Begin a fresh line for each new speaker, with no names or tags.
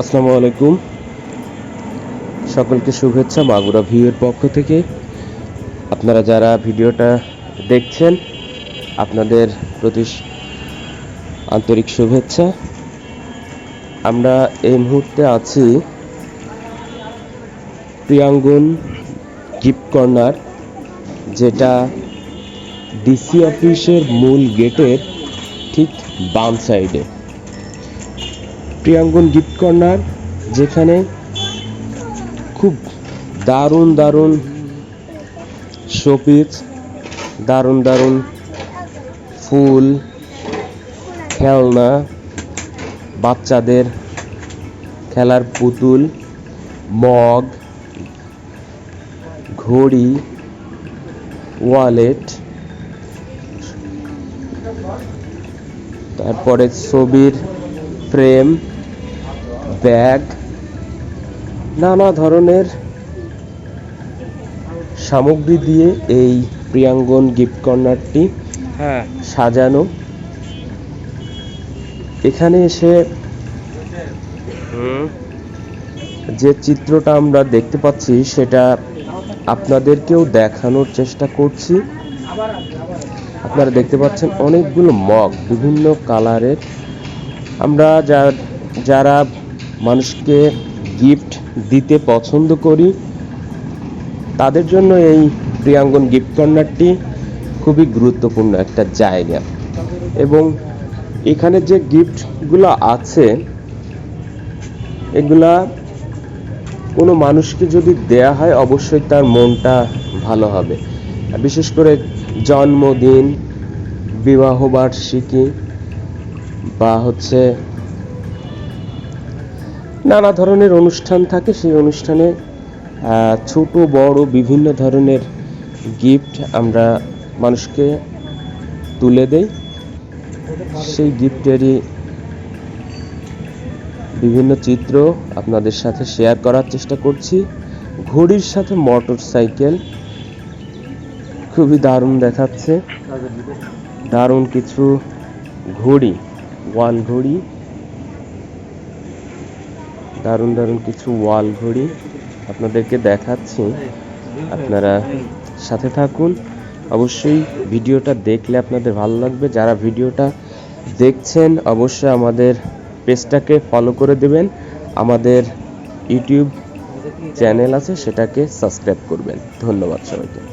আসসালামু আলাইকুম। সকলকে শুভেচ্ছা মাগুরা ভিউয়ের পক্ষ থেকে। আপনারা যারা ভিডিওটা দেখছেন, আপনাদের প্রতি আন্তরিক শুভেচ্ছা। আমরা এই মুহূর্তে আছি প্রিয়াঙ্গন গিফট কর্নার, যেটা ডিসি অফিসের মূল গেটের ঠিক বাম সাইডে। প্রিয়াঙ্গন গিফট কর্নার, যেখানে খুব দারুণ দারুণ শোপিস, দারুণ দারুণ ফুল, খেলনা, বাচ্চাদের খেলার পুতুল, মগ, ঘড়ি, ওয়ালেট, তারপরে ছবির ফ্রেম ব্যাগ নানা ধরনের সামগ্রী দিয়ে এই প্রিয়াঙ্গন গিফট কর্নারটি
হ্যাঁ।
সাজানো। এখানে এসে যে চিত্রটা আমরা দেখতে পাচ্ছি সেটা আপনাদেরকেও দেখানোর চেষ্টা করছি। আপনারা দেখতে পাচ্ছেন অনেকগুলো মগ বিভিন্ন কালারের আমরা যা, যারা মানুষকে গিফট দিতে পছন্দ করি, তাদের জন্য এই প্রিয়াঙ্গন গিফট কর্নারটি খুবই গুরুত্বপূর্ণ একটা জায়গা। এবং এখানে যে গিফটগুলো আছে, এগুলা কোনো মানুষকে যদি দেয়া হয়, অবশ্যই তার মনটা ভালো হবে। বিশেষ করে জন্মদিন, বিবাহবার্ষিকী বা হচ্ছে নানা ধরনের অনুষ্ঠান থাকে, সেই অনুষ্ঠানে ছোট, বড়, বিভিন্ন ধরনের গিফট আমরা মানুষকে তুলে দেই। সেই গিফটেরই বিভিন্ন চিত্র আপনাদের সাথে শেয়ার করার চেষ্টা করছি। ঘড়ির সাথে মোটর সাইকেল খুবই দারুণ দেখাচ্ছে। দারুণ কিছু ঘড়ি। ওয়াল ঘড়ি। দারুণ দারুণ কিছু ওয়াল ঘড়ি আপনাদেরকে দেখাচ্ছি। আপনারা সাথে থাকুন। অবশ্যই ভিডিওটা দেখলে আপনাদের ভালো লাগবে। যারা ভিডিওটা দেখছেন, অবশ্যই আমাদের পেজটাকে ফলো করে দেবেন। আমাদের ইউটিউব চ্যানেল আছে, সেটাকে সাবস্ক্রাইব করবেন। ধন্যবাদ সবাইকে।